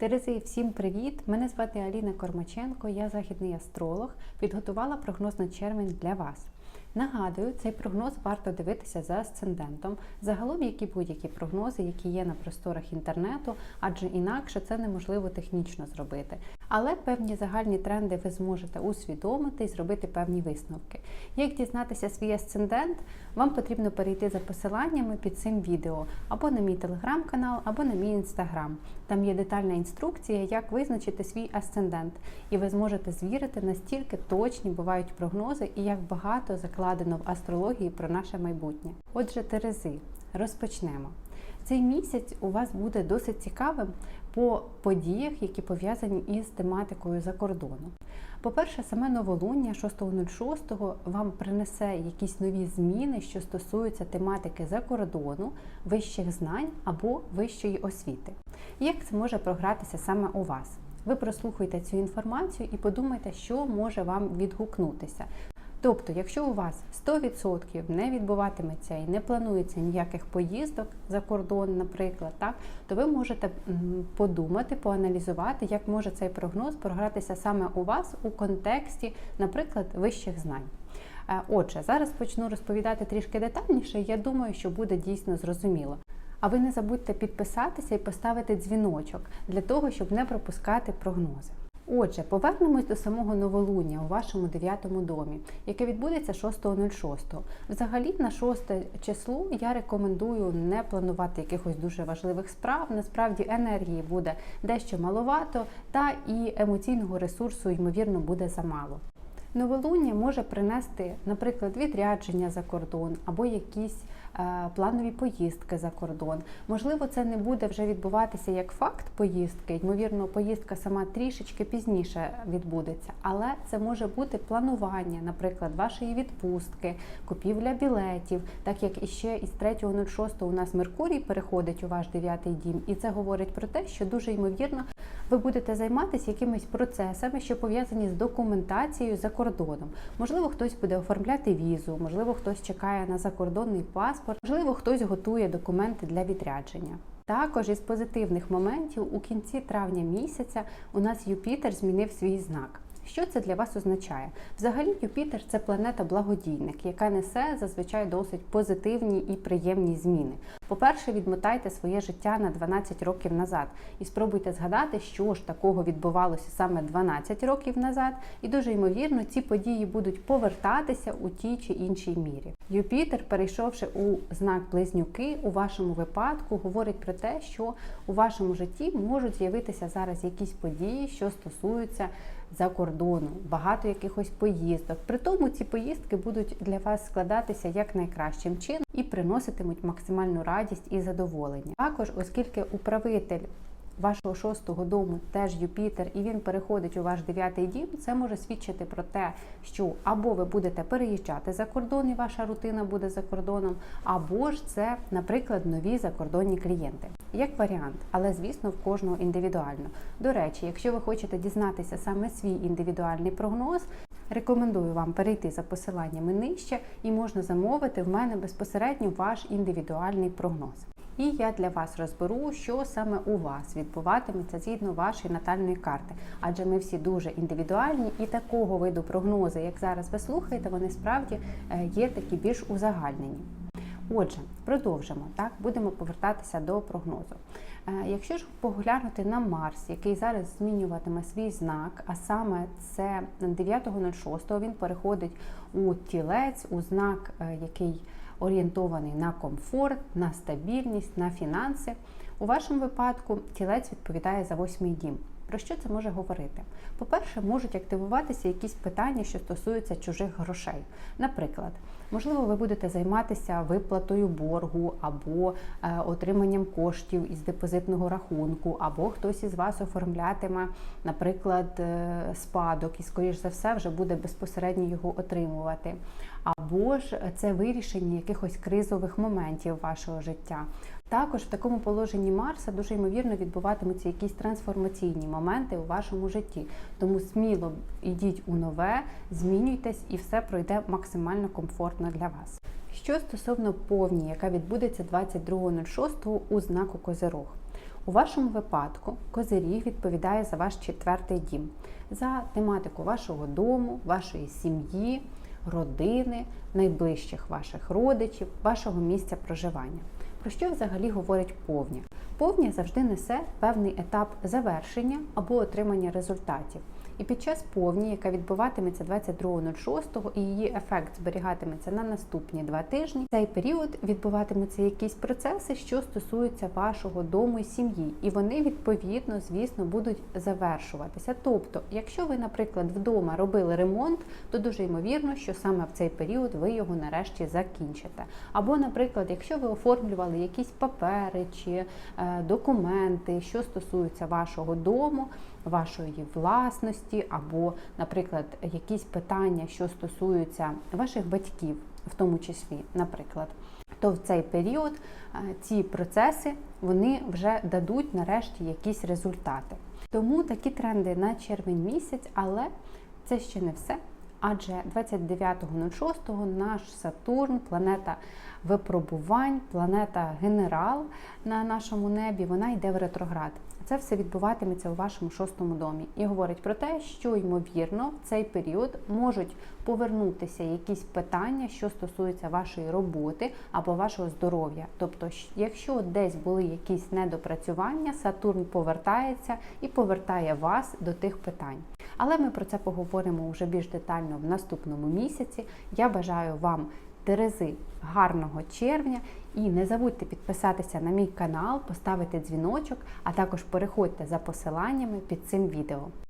Терези, всім привіт! Мене звати Аліна Кормаченко, я західний астролог. Підготувала прогноз на червень для вас. Нагадую, цей прогноз варто дивитися за асцендентом. Загалом, які будь-які прогнози, які є на просторах інтернету, адже інакше це неможливо технічно зробити. Але певні загальні тренди ви зможете усвідомити і зробити певні висновки. Як дізнатися свій асцендент, вам потрібно перейти за посиланнями під цим відео або на мій телеграм-канал, або на мій інстаграм. Там є детальна інструкція, як визначити свій асцендент, і ви зможете звірити настільки точні бувають прогнози і як багато закладено в астрології про наше майбутнє. Отже, Терези, розпочнемо. Цей місяць у вас буде досить цікавим по подіях, які пов'язані із тематикою за кордону. По-перше, саме новолуння 6.06 вам принесе якісь нові зміни, що стосуються тематики за кордону, вищих знань або вищої освіти. Як це може програтися саме у вас? Ви прослухайте цю інформацію і подумайте, що може вам відгукнутися. Тобто, якщо у вас 100% не відбуватиметься і не планується ніяких поїздок за кордон, наприклад, так, то ви можете подумати, поаналізувати, як може цей прогноз програтися саме у вас у контексті, наприклад, вищих знань. Отже, зараз почну розповідати трішки детальніше. Я думаю, що буде дійсно зрозуміло. А ви не забудьте підписатися і поставити дзвіночок для того, щоб не пропускати прогнози. Отже, повернемось до самого новолуння у вашому дев'ятому домі, яке відбудеться 6.06. Взагалі, на 6 число я рекомендую не планувати якихось дуже важливих справ. Насправді енергії буде дещо маловато, та і емоційного ресурсу, ймовірно, буде замало. Новолуння може принести, наприклад, відрядження за кордон або якісь планові поїздки за кордон. Можливо, це не буде вже відбуватися як факт поїздки. Ймовірно, поїздка сама трішечки пізніше відбудеться, але це може бути планування, наприклад, вашої відпустки, купівля білетів, так як іще із 3.06 у нас Меркурій переходить у ваш дев'ятий дім, і це говорить про те, що дуже ймовірно ви будете займатися якимись процесами, що пов'язані з документацією за кордоном. Можливо, хтось буде оформляти візу, можливо, хтось чекає на закордонний паспорт, можливо, хтось готує документи для відрядження. Також із позитивних моментів у кінці травня місяця у нас Юпітер змінив свій знак. Що це для вас означає? Взагалі, Юпітер це планета-благодійник, яка несе зазвичай досить позитивні і приємні зміни. По-перше, відмотайте своє життя на 12 років назад і спробуйте згадати, що ж такого відбувалося саме 12 років назад, і дуже ймовірно, ці події будуть повертатися у тій чи іншій мірі. Юпітер, перейшовши у знак близнюки, у вашому випадку, говорить про те, що у вашому житті можуть з'явитися зараз якісь події, що стосуються за кордону, багато якихось поїздок. При тому ці поїздки будуть для вас складатися як найкращим чином і приноситимуть максимальну радість і задоволення. Також, оскільки управитель вашого шостого дому теж Юпітер, і він переходить у ваш дев'ятий дім, це може свідчити про те, що або ви будете переїжджати за кордон, і ваша рутина буде за кордоном, або ж це, наприклад, нові закордонні клієнти. Як варіант, але звісно, в кожного індивідуально. До речі, якщо ви хочете дізнатися саме свій індивідуальний прогноз. Рекомендую вам перейти за посиланнями нижче і можна замовити в мене безпосередньо ваш індивідуальний прогноз. І я для вас розберу, що саме у вас відбуватиметься згідно вашої натальної карти. Адже ми всі дуже індивідуальні і такого виду прогнози, як зараз ви слухаєте, вони справді е, є такі більш узагальнені. Отже, продовжимо так, будемо повертатися до прогнозу. Е, якщо ж поглянути на Марс, який зараз змінюватиме свій знак, а саме це 9.06 він переходить у тілець, у знак, е, який орієнтований на комфорт, на стабільність, на фінанси. У вашому випадку тілець відповідає за восьмий дім. Про що це може говорити? По-перше, можуть активуватися якісь питання, що стосуються чужих грошей. Наприклад, можливо, ви будете займатися виплатою боргу або е, отриманням коштів із депозитного рахунку, або хтось із вас оформлятиме, наприклад, е, спадок, і, скоріш за все, вже буде безпосередньо його отримувати. Або ж це вирішення якихось кризових моментів вашого життя. Також в такому положенні Марса дуже ймовірно відбуватимуться якісь трансформаційні моменти у вашому житті. Тому сміло йдіть у нове, змінюйтесь і все пройде максимально комфортно для вас. Що стосовно повні, яка відбудеться 22.06 у знаку Козирог. У вашому випадку Козиріг відповідає за ваш четвертий дім, за тематику вашого дому, вашої сім'ї, родини, найближчих ваших родичів, вашого місця проживання. Про що взагалі говорить повня? Повня завжди несе певний етап завершення або отримання результатів. І під час повні, яка відбуватиметься 22.06 і її ефект зберігатиметься на наступні два тижні, цей період відбуватимуться якісь процеси, що стосуються вашого дому і сім'ї, і вони відповідно, звісно, будуть завершуватися. Тобто, якщо ви, наприклад, вдома робили ремонт, то дуже ймовірно, що саме в цей період ви його нарешті закінчите. Або, наприклад, якщо ви оформлювали якісь папери чи е, документи, що стосуються вашого дому, вашої власності, або, наприклад, якісь питання, що стосуються ваших батьків, в тому числі, наприклад, то в цей період е, ці процеси вони вже дадуть нарешті якісь результати. Тому такі тренди на червень місяць, але це ще не все. Адже 29.06 наш Сатурн, планета випробувань, планета генерал на нашому небі, вона йде в ретроград. Це все відбуватиметься у вашому шостому домі і говорить про те, що ймовірно в цей період можуть повернутися якісь питання, що стосуються вашої роботи або вашого здоров'я. Тобто, якщо десь були якісь недопрацювання, Сатурн повертається і повертає вас до тих питань. Але ми про це поговоримо вже більш детально в наступному місяці. Я бажаю вам Терези гарного червня і не забудьте підписатися на мій канал, поставити дзвіночок, а також переходьте за посиланнями під цим відео.